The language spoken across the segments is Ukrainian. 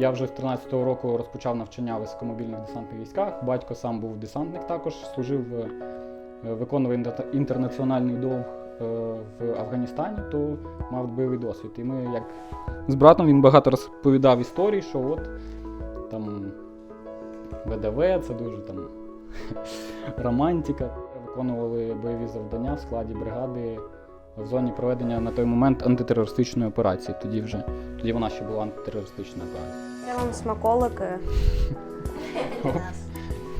Я вже з 13-го року розпочав навчання в високомобільних десантних військах. Батько сам був десантник також, служив, е, виконував інтернаціональний долг е, в Афганістані, то мав бойовий досвід. І ми, як з братом, він багато розповідав історій, що от там ВДВ, це дуже там романтика. Виконували бойові завдання в складі бригади в зоні проведення на той момент антитерористичної операції. Тоді вже тоді вона ще була антитерористична операція. Це вам смаколики.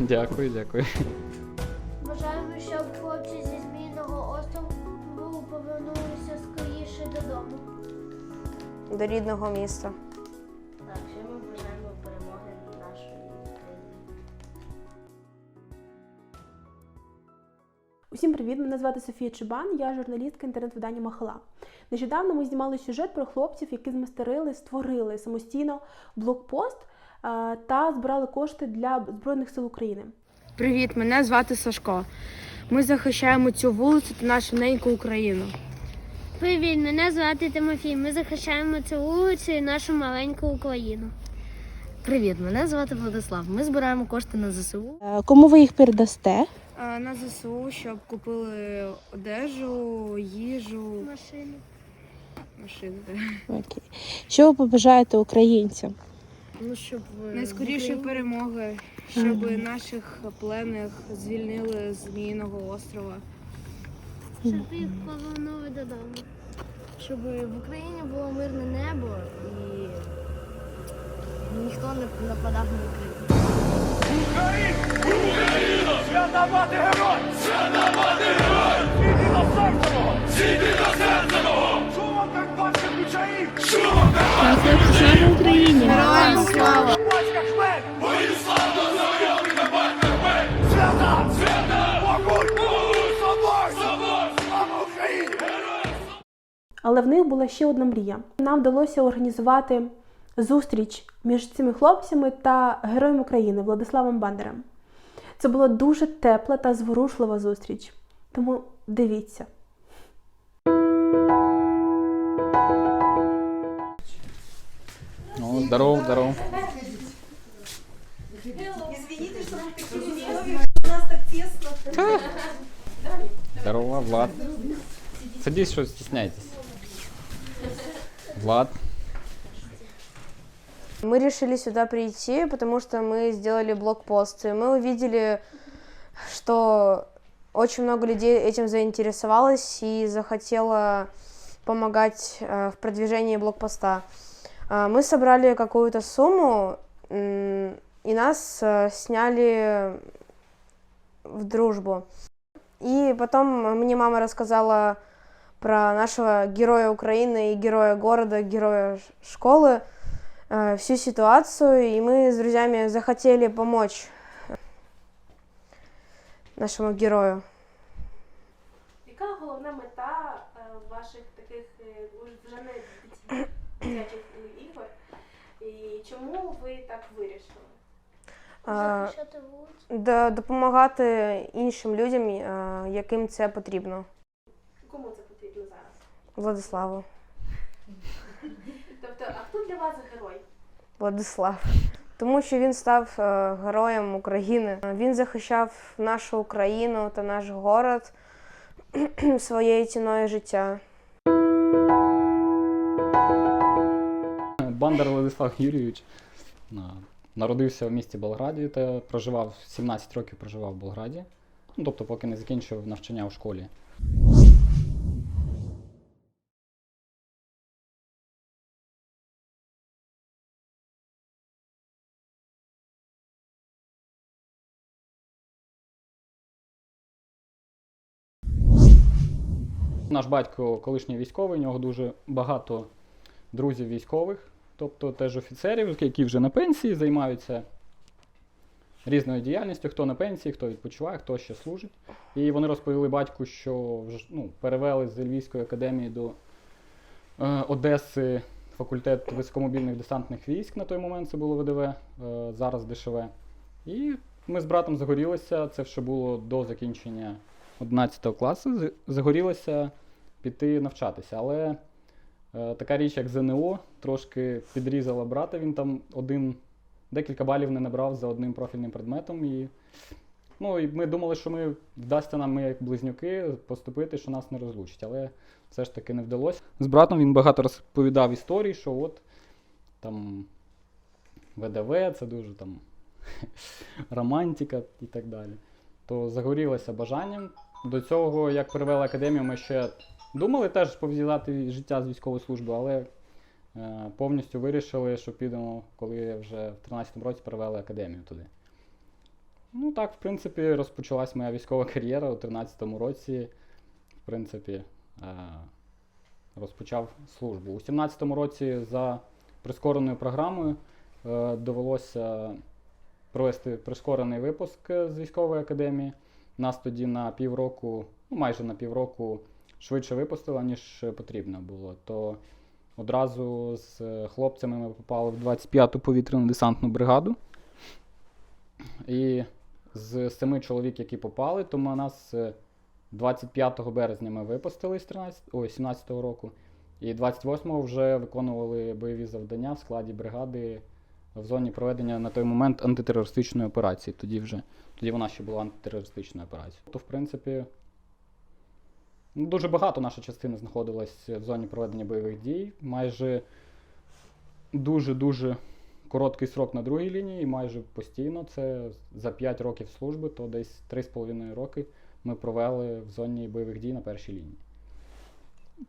Дякую, дякую. Бажаємо, щоб хлопці зі Зміїного острову повернулися скоріше додому. До рідного міста. Так, ще ми бажаємо перемоги нашої України. Усім привіт! Мене звати Софія Чубан, я журналістка інтернет-видання Махала. Нещодавно ми знімали сюжет про хлопців, які змастерили, створили самостійно блокпост е, та збирали кошти для Збройних сил України. Привіт, мене звати Сашко. Ми захищаємо цю вулицю та нашу неньку Україну. Привіт, мене звати Тимофій. Ми захищаємо цю вулицю і нашу маленьку Україну. Привіт, мене звати Владислав. Ми збираємо кошти на ЗСУ. Е, Кому ви їх передасте? На ЗСУ, щоб купили одежу, їжу, Машини. Машини. Окей. Що ви побажаєте українцям? Ну, щоб е, Найскорішої перемоги, щоб наших пленних звільнили з Зміїного острова. Щоб їх повернули додому. щоб в Україні було мирне небо і ніхто не нападав на Україну. Свята мати герой! Свята мати герой! Світи до серця мого! Світи до серця мого! Карпатських Україні! Героям слава! Слава! Але в них була ще одна мрія. Нам вдалося організувати зустріч між цими хлопцями та героєм України Владиславом Бандером. Це була дуже тепла та зворушлива зустріч. Тому дивіться. Ну, здоров, здоров. Здорово, Влад. Садись, что стесняетесь. Влад. Мы решили сюда прийти, потому что мы сделали блокпост. И мы увидели, что очень много людей этим заинтересовалось и захотело помогать э, в продвижении блокпоста. А, Мы собрали какую-то сумму, и нас э, сняли в дружбу. И потом мне мама рассказала про нашего героя Украины и героя города, героя школы, э, всю ситуацию, и мы с друзьями захотели помочь нашему герою. Чому ви так вирішили? Захищати вулицю. да- допомагати іншим людям, е, яким це потрібно. Кому це потрібно зараз? Владиславу. Тобто, а хто для вас герой? Владислав. Тому що він став е, героєм України. Він захищав нашу Україну та наш город своєю ціною життя. Бандер Владислав Юрійович народився в місті Болграді та проживав 17 років проживав в Болграді. Ну, тобто, поки не закінчив навчання у школі. Наш батько колишній військовий, у нього дуже багато друзів військових, тобто теж офіцерів, які вже на пенсії займаються різною діяльністю, хто на пенсії, хто відпочиває, хто ще служить. І вони розповіли батьку, що ну, перевели з Львівської академії до е, Одеси факультет високомобільних десантних військ на той момент це було ВДВ, е, зараз ДШВ. І ми з братом загорілися, це ще було до закінчення 11 класу, загорілося піти навчатися. Але така річ, як ЗНО, трошки підрізала брата. Він там один, декілька балів не набрав за одним профільним предметом. І, ну, і ми думали, що ми вдасться нам, ми як близнюки, поступити, що нас не розлучить. Але все ж таки не вдалося. З братом він багато розповідав історій, що от там ВДВ, це дуже там романтика і так далі. То загорілося бажанням. До цього, як перевели академію, ми ще думали теж пов'язати життя з військовою службою, але е, повністю вирішили, що підемо, коли вже в 13-му році перевели академію туди. Ну так, в принципі, розпочалась моя військова кар'єра у 13-му році. В принципі, е, розпочав службу. У 17-му році за прискореною програмою е, довелося провести прискорений випуск з військової академії. Нас тоді на півроку, ну майже на півроку швидше випустили, ніж потрібно було. То одразу з е, хлопцями ми попали в 25-ту повітряну десантну бригаду. І з семи чоловік, які попали, то ми нас е, 25 березня ми випустили з 13, ой, 17-го року. І 28-го вже виконували бойові завдання в складі бригади в зоні проведення на той момент антитерористичної операції. Тоді вже тоді вона ще була антитерористичною операцією. То, в принципі, дуже багато наша частина знаходилась в зоні проведення бойових дій. Майже дуже-дуже короткий срок на другій лінії, і майже постійно. Це за 5 років служби, то десь 3,5 роки ми провели в зоні бойових дій на першій лінії.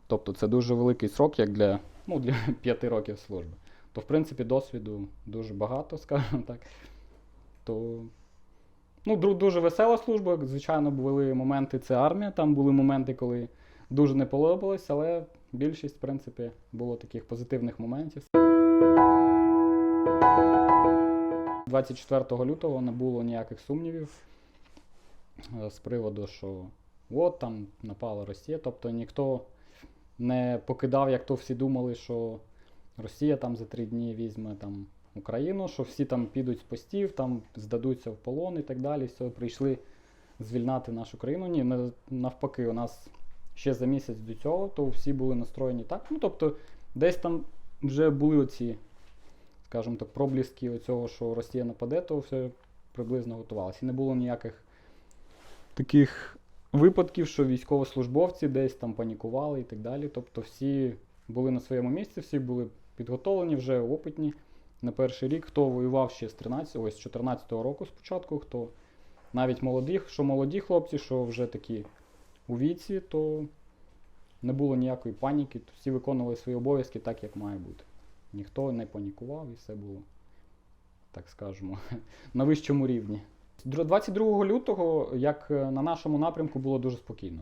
Тобто це дуже великий срок, як для, ну, для 5 років служби. То, в принципі, досвіду дуже багато, скажімо так. То ну, дуже весела служба. Звичайно, були моменти, це армія, там були моменти, коли дуже не подобалось, але більшість, в принципі, було таких позитивних моментів. 24 лютого не було ніяких сумнівів е, з приводу, що от там напала Росія. Тобто ніхто не покидав, як то всі думали, що Росія там за три дні візьме там Україну, що всі там підуть з постів, там здадуться в полон і так далі. Все, прийшли звільнати нашу країну. Ні, навпаки, у нас ще за місяць до цього, то всі були настроєні так. Ну, тобто, десь там вже були оці, скажімо так, пробліски оцього, що Росія нападе, то все приблизно готувалося. І не було ніяких таких випадків, що військовослужбовці десь там панікували і так далі. Тобто всі були на своєму місці, всі були підготовлені, вже опитні на перший рік. Хто воював ще з 13, ось з 14-го року спочатку, хто навіть молоді, що молоді хлопці, що вже такі у віці, то не було ніякої паніки. Всі виконували свої обов'язки так, як має бути. Ніхто не панікував і все було, так скажемо, на вищому рівні. 22 лютого, як е, на нашому напрямку, було дуже спокійно.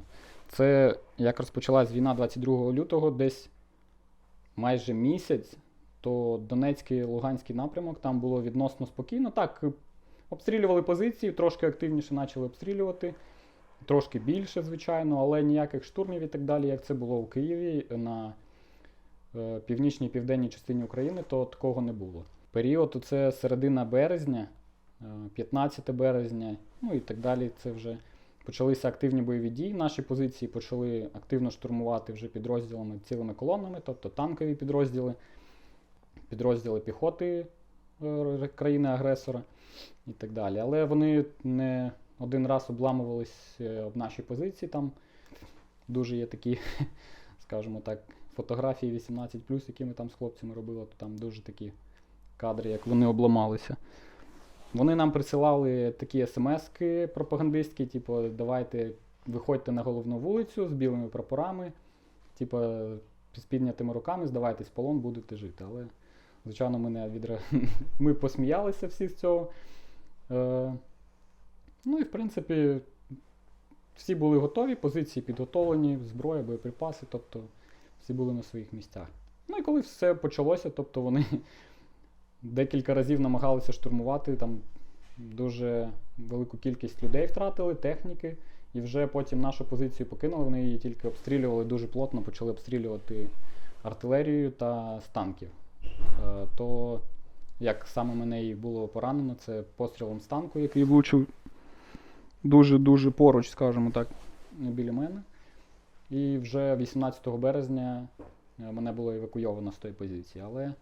Це як розпочалась війна 22 лютого, десь майже місяць, то Донецький Луганський напрямок там було відносно спокійно. Так, е, обстрілювали позиції, трошки активніше почали обстрілювати, трошки більше, звичайно, але ніяких штурмів і так далі, як це було у Києві на е, північній південній частині України, то такого не було. Період це середина березня, е, 15 березня, ну і так далі. Це вже почалися активні бойові дії. Наші позиції почали активно штурмувати вже підрозділами цілими колонами, тобто танкові підрозділи, підрозділи піхоти е, країни-агресора і так далі. Але вони не один раз обламувались е, об наші позиції. Там дуже є такі, скажімо так, фотографії 18, які ми там з хлопцями робили, то там дуже такі кадри, як вони обламалися. Вони нам присилали такі смски пропагандистські, типу, давайте виходьте на головну вулицю з білими прапорами, типу, з піднятими руками, здавайтесь в полон, будете жити. Але, звичайно, ми не відре... ми посміялися всі з цього. Е... Ну і в принципі, всі були готові, позиції підготовлені, зброя, боєприпаси, тобто всі були на своїх місцях. Ну і коли все почалося, тобто вони декілька разів намагалися штурмувати, там дуже велику кількість людей втратили, техніки, і вже потім нашу позицію покинули, вони її тільки обстрілювали дуже плотно, почали обстрілювати артилерією та з танків. Е, То як саме мене і було поранено, це пострілом з танку, який влучив дуже-дуже поруч, скажімо так, біля мене. І вже 18 березня е, мене було евакуйовано з тої позиції. Але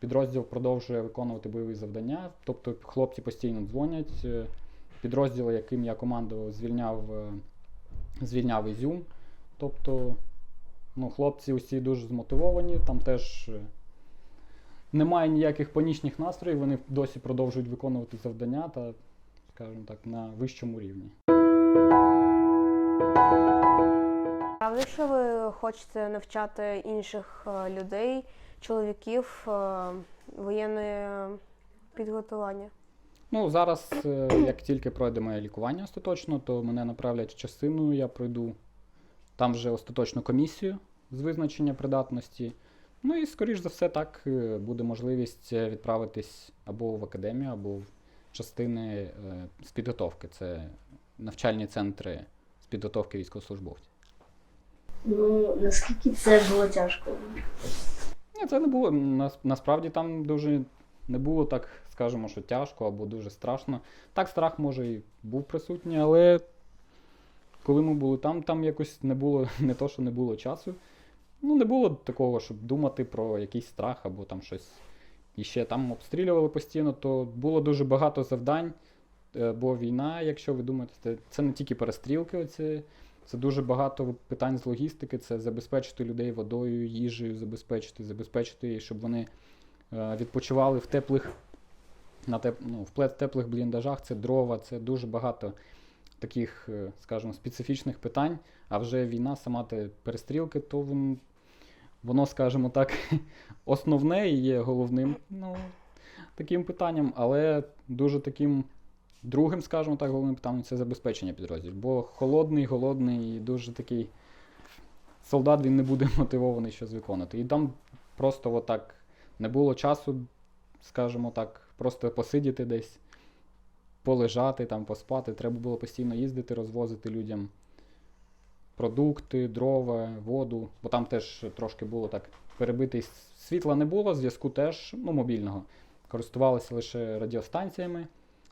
підрозділ продовжує виконувати бойові завдання. Тобто хлопці постійно дзвонять. е, Підрозділ, яким я командував, звільняв, звільняв Ізюм. Тобто, ну, хлопці усі дуже змотивовані, там теж немає ніяких панічних настроїв, вони досі продовжують виконувати завдання та, скажімо так, на вищому рівні. А якщо ви хочете навчати інших е, людей, чоловіків е, воєнне підготування? Ну, зараз, е, як тільки пройде моє лікування остаточно, то мене направлять в частину, я пройду там вже остаточну комісію з визначення придатності. Ну і, скоріш за все, так е, буде можливість е, відправитись або в академію, або в частини е, з підготовки. Це навчальні центри з підготовки військовослужбовців. Ну, наскільки це було тяжко? Ні, це не було. Насправді там дуже не було так, скажемо, що тяжко або дуже страшно. Так, страх може і був присутній, але коли ми були там, там якось не було не то, що не було часу. Ну, не було такого, щоб думати про якийсь страх або там щось. І ще там обстрілювали постійно, то було дуже багато завдань. е, Бо війна, якщо ви думаєте, це, не тільки перестрілки, оці, це дуже багато питань з логістики, це забезпечити людей водою, їжею, забезпечити, забезпечити, щоб вони е, відпочивали в теплих, на теп, ну, в теплих бліндажах, це дрова, це дуже багато таких, е, скажімо, специфічних питань. А вже війна, сама те перестрілки, то воно, воно, скажімо так, основне і є головним ну, таким питанням, але дуже таким Другим, скажімо так, головним питанням це забезпечення підрозділів. Бо холодний, голодний і дуже такий солдат він не буде мотивований щось виконати. І там просто отак не було часу, скажімо так, просто посидіти десь, полежати, там, поспати. Треба було постійно їздити, розвозити людям продукти, дрова, воду. Бо там теж трошки було так перебитий світла не було, зв'язку теж ну, мобільного. Користувалися лише радіостанціями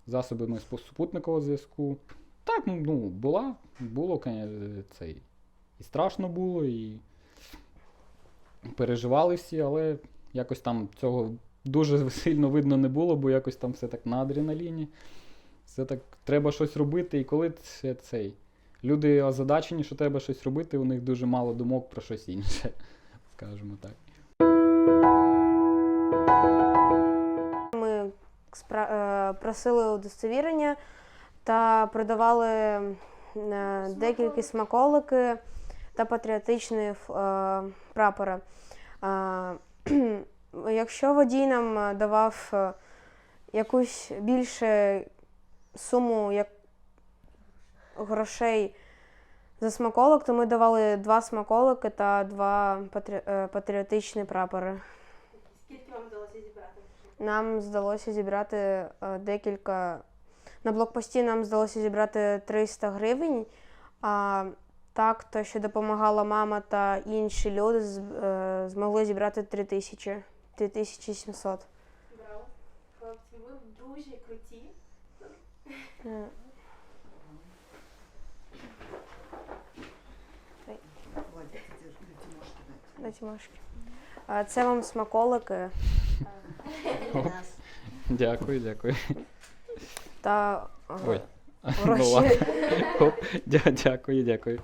засобами супутникового зв'язку. Так, ну, ну, була, було цей. І страшно було, і переживали всі, але якось там цього дуже сильно видно не було, бо якось там все так на адреналіні. Все так треба щось робити, і коли це цей. Люди озадачені, що треба щось робити, у них дуже мало думок про щось інше, скажімо так. Ми спра- е, просили удостовірення та продавали е, декілька смаколики та патріотичні е, прапори. Е, Якщо водій нам давав якусь більше суму як грошей за смаколик, то ми давали два смаколики та два патрі- е, патріотичні прапори. Скільки вам вдалося зібрати? Нам здалося зібрати е, декілька. На блокпості нам здалося зібрати 300 гривень. А так, то, що допомагала мама та інші люди, е, змогли зібрати 3000, 3700. Браво. Хлопці, ви дуже круті. Е, Дайте Машки. А Це вам смаколики Дякую, дякую. та Ой. Ну, гроші. Оп, дя- Дякую, дякую.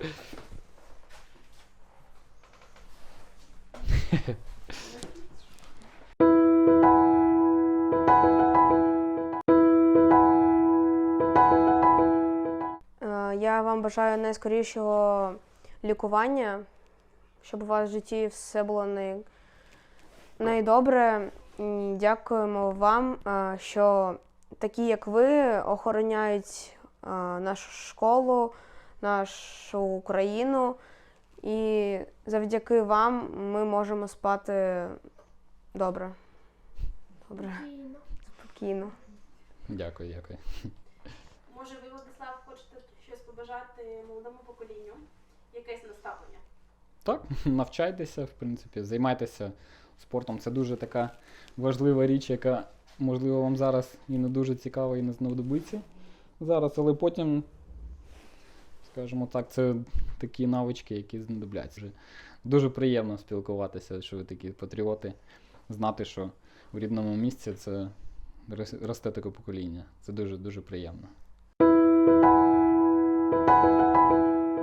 Е, Я вам бажаю найскорішого лікування, щоб у вас в житті все було най... найдобре. Дякуємо вам, е, що такі, як ви, охороняють е, нашу школу, нашу Україну. І завдяки вам ми можемо спати добре. Добре, спокійно. Дякую, дякую. Може, ви, Владислав, хочете щось побажати молодому поколінню? Якесь наставлення? Так, навчайтеся, в принципі, займайтеся спортом. Це дуже така важлива річ, яка, можливо, вам зараз і не дуже цікава, і не знадобиться зараз, але потім, скажімо так, це такі навички, які знадобляться. Дуже приємно спілкуватися, що ви такі патріоти, знати, що в рідному місці це росте таке покоління. Це дуже дуже приємно.